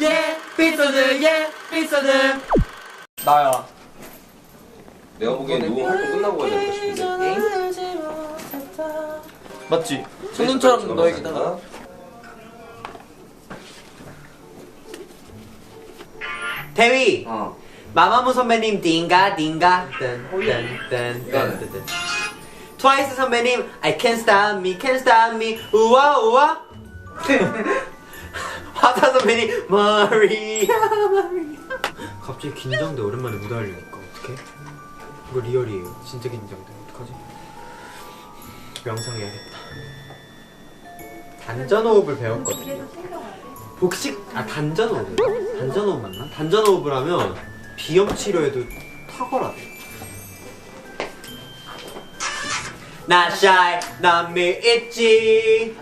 예 에피소드 예 에피소드 나야. 내가 보기엔 누구 활동 끝나고 가야 될까 싶은데. 맞지? 손눈처럼 너에게 다가. 태위. 어. 마마무 선배님 딩가 딩가. 뜬뜬뜬뜬뜬 트와이스 선배님 I can't stop me can't stop me. 우와 우와 화사 선배님 마리아 마리아 갑자기 긴장돼. 오랜만에 무대 하려니까. 어떡해? 이거 리얼이에요. 진짜 긴장돼. 어떡하지? 명상해야겠다. 단전호흡을 배웠거든요. 복식 아 단전호흡. 단전호흡 맞나? 단전호흡을 하면 비염 치료에도 탁월하대. 나 shy 난 미있지